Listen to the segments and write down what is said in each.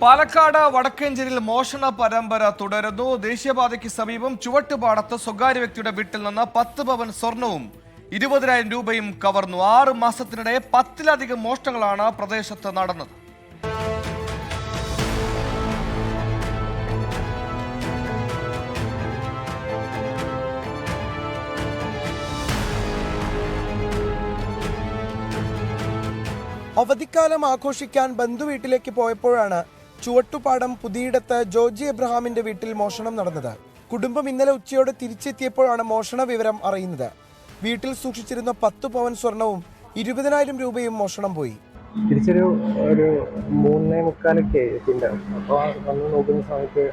പാലക്കാട് വടക്കേഞ്ചേരിയിൽ മോഷണ പരമ്പര തുടരുന്നു. ദേശീയപാതയ്ക്ക് സമീപം ചുവട്ടുപാടത്ത് സ്വകാര്യ വ്യക്തിയുടെ വീട്ടിൽ നിന്ന് പത്ത് പവൻ സ്വർണവും ഇരുപതിനായിരം രൂപയും കവർന്നു. ആറ് മാസത്തിനിടെ പത്തിലധികം മോഷണങ്ങളാണ് പ്രദേശത്ത് നടന്നത്. അവധിക്കാലം ആഘോഷിക്കാൻ ബന്ധുവീട്ടിലേക്ക് പോയപ്പോഴാണ് ചുവട്ടുപാടം പുതിയിടത്ത് ജോർജി എബ്രഹാമിന്റെ വീട്ടിൽ മോഷണം നടന്നത്. കുടുംബം ഇന്നലെ ഉച്ചയോടെ തിരിച്ചെത്തിയപ്പോഴാണ് മോഷണ വിവരം അറിയുന്നത്. വീട്ടിൽ സൂക്ഷിച്ചിരുന്ന പത്ത് പവൻ സ്വർണവും ഇരുപതിനായിരം രൂപയും മോഷണം പോയി. തിരിച്ചൊരു ഒരു മൂന്നേ മുക്കാലൊക്കെ പിന്നെ അപ്പോൾ വന്ന് നോക്കുന്ന സമയത്ത്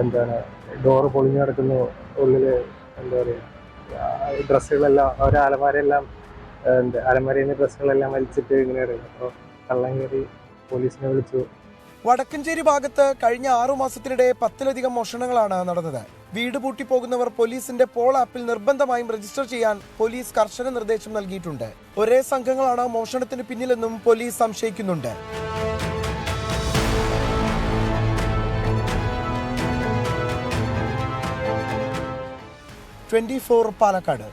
എന്താണ് ഡോറ് പൊളിഞ്ഞു കിടക്കുന്നു. ഉള്ളിൽ എന്താ പറയുക ഡ്രസ്സുകളെല്ലാം ഒരു അലമാരയെല്ലാം എന്താ അലമാരയിൽ നിന്ന് ഡ്രസ്സുകളെല്ലാം വലിച്ചിട്ട് ഇങ്ങനെ ഇറങ്ങി അപ്പോൾ കള്ളം കയറി പോലീസിനെ വിളിച്ചു. വടക്കഞ്ചേരി ഭാഗത്ത് കഴിഞ്ഞ ആറു മാസത്തിനിടെ പത്തിലധികം മോഷണങ്ങളാണ് നടന്നത്. വീട് പൂട്ടിപ്പോകുന്നവർ പോലീസിന്റെ പോൾ ആപ്പിൽ നിർബന്ധമായും രജിസ്റ്റർ ചെയ്യാൻ പോലീസ് കർശന നിർദ്ദേശം നൽകിയിട്ടുണ്ട്. ഒരേ സംഘങ്ങളാണ് മോഷണത്തിന് പിന്നിലെന്നും പോലീസ് സംശയിക്കുന്നുണ്ട്. Twenty four Palakkad.